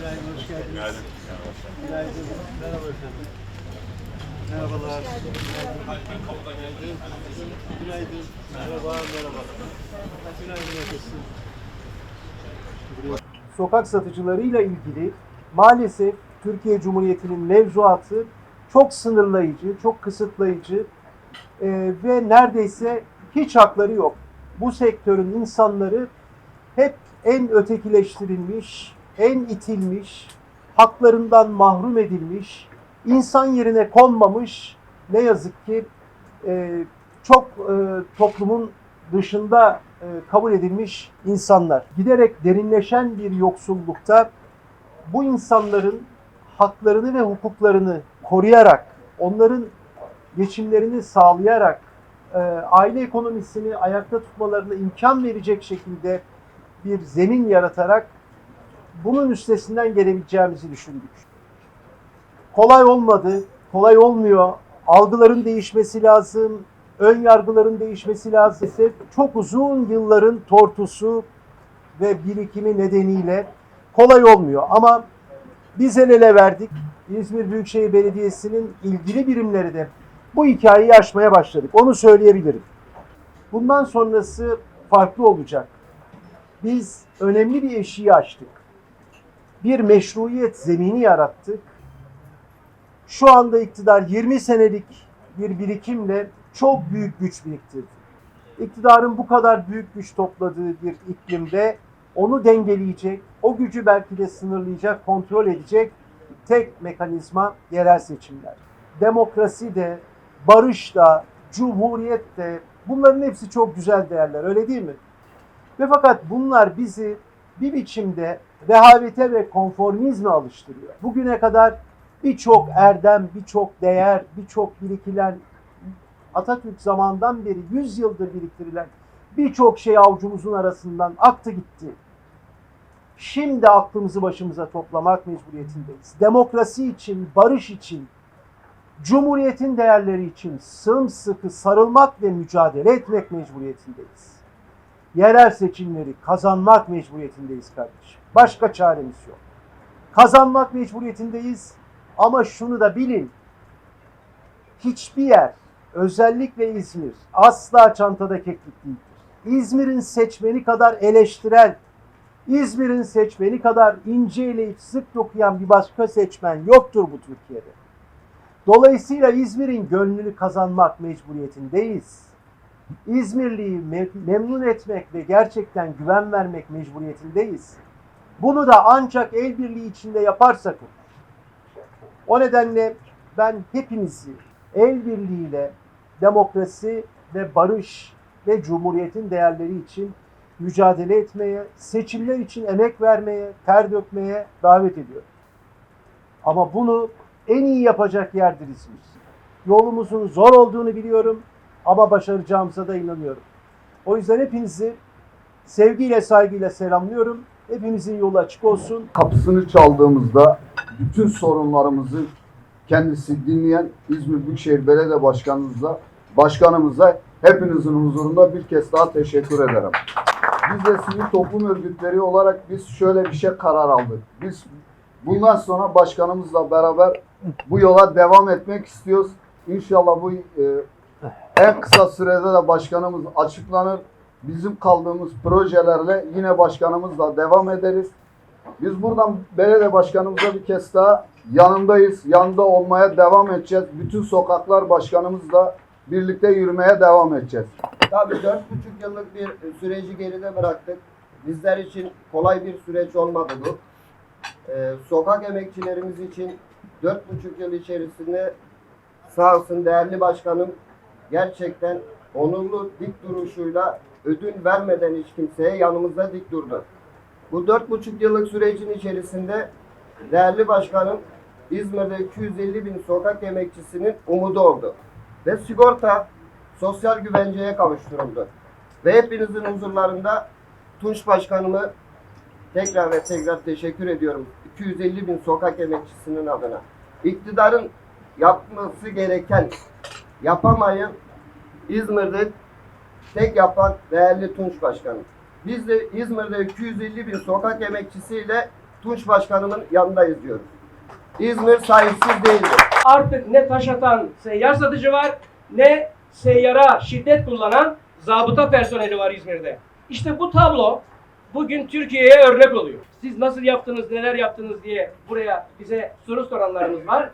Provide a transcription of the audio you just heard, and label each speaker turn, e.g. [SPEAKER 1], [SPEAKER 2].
[SPEAKER 1] Günaydın, hoş geldiniz. Günaydın. Merhaba efendim. Merhabalar. Günaydın. Günaydın. Merhaba, merhaba. Günaydın efendim. Sokak satıcılarıyla ilgili maalesef Türkiye Cumhuriyeti'nin mevzuatı çok sınırlayıcı, çok kısıtlayıcı e, ve neredeyse hiç hakları yok. Bu sektörün insanları hep en ötekileştirilmiş, en itilmiş, haklarından mahrum edilmiş, insan yerine konmamış ne yazık ki e, çok e, toplumun dışında e, kabul edilmiş insanlar. Giderek derinleşen bir yoksullukta bu insanların haklarını ve hukuklarını koruyarak, onların geçimlerini sağlayarak, e, aile ekonomisini ayakta tutmalarına imkan verecek şekilde bir zemin yaratarak bunun üstesinden gelebileceğimizi düşündük. Kolay olmadı, kolay olmuyor. Algıların değişmesi lazım, ön yargıların değişmesi lazım. Çok uzun yılların tortusu ve birikimi nedeniyle kolay olmuyor. Ama biz el ele verdik. İzmir Büyükşehir Belediyesi'nin ilgili birimleri de bu hikayeyi aşmaya başladık. Onu söyleyebilirim. Bundan sonrası farklı olacak. Biz önemli bir eşiği açtık. Bir meşruiyet zemini yarattık. Şu anda iktidar 20 senelik bir birikimle çok büyük güç biriktirdi. İktidarın bu kadar büyük güç topladığı bir iklimde onu dengeleyecek, o gücü belki de sınırlayacak, kontrol edecek tek mekanizma yerel seçimler. Demokrasi de, barış da, cumhuriyet de bunların hepsi çok güzel değerler öyle değil mi? Ve fakat bunlar bizi bir biçimde rehavete ve konformizme alıştırıyor. Bugüne kadar birçok erdem, birçok değer, birçok birikilen Atatürk zamandan beri 100 yıldır biriktirilen birçok şey avucumuzun arasından aktı gitti. Şimdi aklımızı başımıza toplamak mecburiyetindeyiz. Demokrasi için, barış için, cumhuriyetin değerleri için sımsıkı sarılmak ve mücadele etmek mecburiyetindeyiz. Yerel seçimleri kazanmak mecburiyetindeyiz kardeşim. Başka çaremiz yok. Kazanmak mecburiyetindeyiz ama şunu da bilin. Hiçbir yer, özellikle İzmir asla çantada keklik değildir. İzmir'in seçmeni kadar eleştirel, İzmir'in seçmeni kadar ince eleyip sık dokuyan bir başka seçmen yoktur bu Türkiye'de. Dolayısıyla İzmir'in gönlünü kazanmak mecburiyetindeyiz. İzmirliyi me- memnun etmek ve gerçekten güven vermek mecburiyetindeyiz. Bunu da ancak el birliği içinde yaparsak. O nedenle ben hepinizi el birliğiyle demokrasi ve barış ve cumhuriyetin değerleri için mücadele etmeye, seçimler için emek vermeye, ter dökmeye davet ediyorum. Ama bunu en iyi yapacak yerdir İzmir. Yolumuzun zor olduğunu biliyorum ama başaracağımıza da inanıyorum. O yüzden hepinizi sevgiyle, saygıyla selamlıyorum. Hepimizin yolu açık olsun.
[SPEAKER 2] kapısını çaldığımızda bütün sorunlarımızı kendisi dinleyen İzmir Büyükşehir Belediye Başkanımıza, başkanımıza hepinizin huzurunda bir kez daha teşekkür ederim. Biz de sivil toplum örgütleri olarak biz şöyle bir şey karar aldık. Biz bundan sonra başkanımızla beraber bu yola devam etmek istiyoruz. İnşallah bu e, en kısa sürede de başkanımız açıklanır. Bizim kaldığımız projelerle yine başkanımızla devam ederiz. Biz buradan belediye başkanımıza bir kez daha yanındayız. Yanında olmaya devam edeceğiz. Bütün sokaklar başkanımızla birlikte yürümeye devam edeceğiz.
[SPEAKER 3] Tabii dört buçuk yıllık bir süreci geride bıraktık. Bizler için kolay bir süreç olmadı bu. Ee, sokak emekçilerimiz için dört buçuk yıl içerisinde sağ olsun değerli başkanım gerçekten onurlu dik duruşuyla ödün vermeden hiç kimseye yanımızda dik durdu. Bu dört buçuk yıllık sürecin içerisinde değerli başkanım İzmir'de 250 bin sokak emekçisinin umudu oldu. Ve sigorta sosyal güvenceye kavuşturuldu. Ve hepinizin huzurlarında Tunç Başkanımı tekrar ve tekrar teşekkür ediyorum. 250 bin sokak emekçisinin adına. İktidarın yapması gereken, yapamayın İzmir'de tek yapan değerli Tunç Başkanım. Biz de İzmir'de 250 bin sokak emekçisiyle Tunç Başkanımın yanındayız diyoruz. İzmir sahipsiz değildir.
[SPEAKER 4] Artık ne taş atan seyyar satıcı var ne seyyara şiddet kullanan zabıta personeli var İzmir'de. İşte bu tablo bugün Türkiye'ye örnek oluyor. Siz nasıl yaptınız, neler yaptınız diye buraya bize soru soranlarımız var.